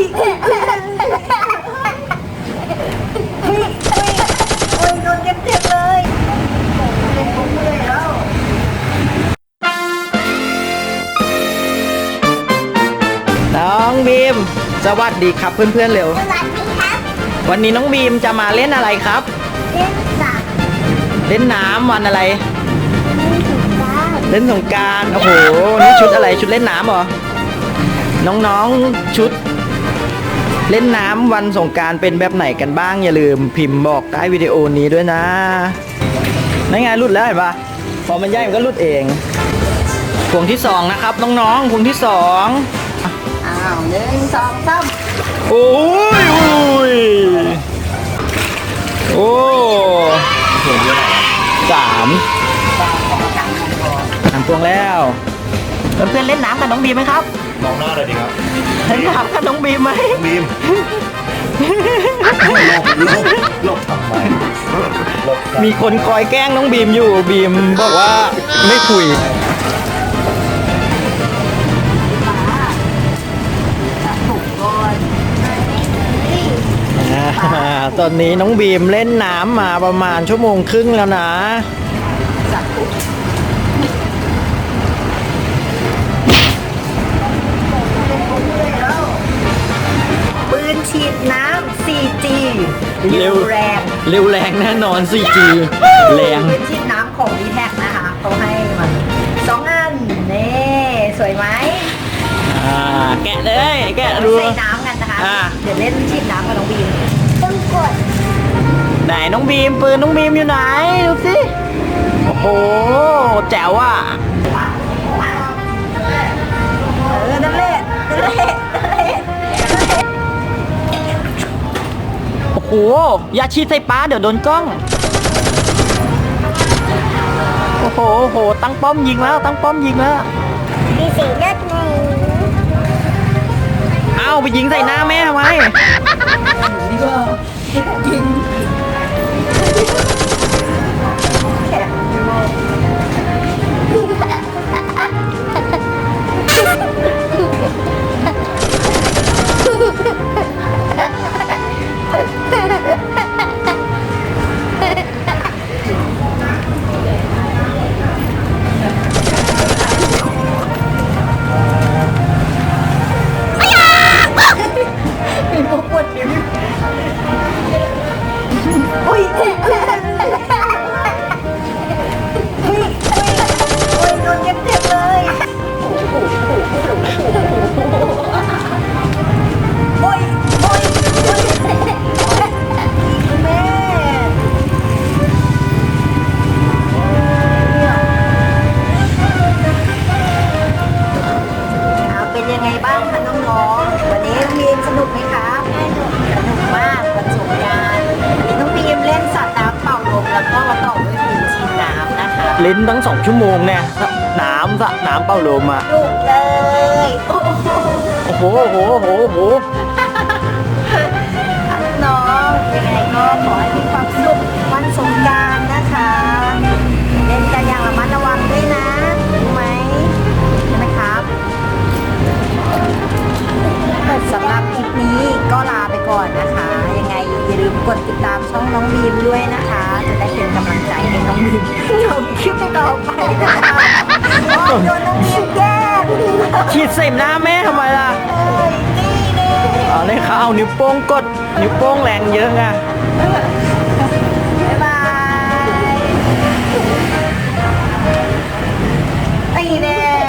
อุ้ยอุ้ยอุ้ยอุ้ยอุ้ยโดนเจ็บเจ็บๆเลยน้องบีม สวัสดีครับเพื่อนๆเร็ว สวัสดีครับวันนี้น้องบีมจะมาเล่นอะไรครับ เล่นสัตว์เล่นน้ำวันอะไรเล่นถุงกาวเล่นสงกราร โอ้โห นี่ชุดอะไร ชุดเล่นน้ำเหรอ น้องๆ ชุด เล่นน้ำวันสงกรารเป็นแบบไหนกันบ้างอย่าลืมพิมพ์บอกใต้วิดีโอนี้ด้วยนะนั่นไงรุดแล้วเห็นปะพอมันย่ายมันก็รุดเองพวงที่สองนะครับน้องๆพวงที่สองอ้าวหนึ่งสองสามโอ้ยโอ้ยโอ้สามทำพวงแล้วเพื่อนๆเล่นน้ำกับน้องบีมไหมครับมองหน้าเลยดีครับ เล่นน้ำกับน้องบีมไหมบีมหลบหลบหลบทำไมหลบมีคนคอยแกล้งน้องบีมอยู่บีมบอกว่าไม่คุยอ่าตอนนี้น้องบีมเล่นน้ำมาประมาณชั่วโมงครึ่งแล้วนะ เร็วแรงเร็วแรงแน่นอน 4G แรงปืนฉีดน้ำของ d t แทนะคะเขาให้มาสองอันนี่สวยไหมอ่าแกะเลย แกะดูใส่น้ำกันนะคะอ่าเดี๋ยวเล่นฉีดน้ำกับน้องบีมต้องกดไหนน้องบีมปืนน้องบีมอยู่ไหนดูสิโอ้โหแจ๋วอะ โอ้ย่าชีดใส่ป้าเดี๋ยวโดนกล้อง โอ้โหโอ้โห ตั้งป้อมยิงแล้ว ตั้งป้อมยิงแล้ว มีสีเลือดหมูเอ้าไปยิงใส่หน้าแม่ทำไม ดีกว่าจริง ลิ้นทั้งสองชั่วโมงเนี่ยน้ำสระน้ำเป้าลมอะดุเลย โอ้โหโอ้โหโอ้โหโอ้โห กดติดตามช่องน้องบีมด้วยนะคะ จะได้เป็นกำลังใจให้น้องบีมทำคลิปต่อไปนะคะโอ้ยโดนน้องบีมแกล้งฉีดใส่หน้าแม่ทำไมล่ะเอ้ยนี่นี่ เอาเลยเขาเอานิ้วโป้งกดนิ้วโป้งแรงเยอะไงเ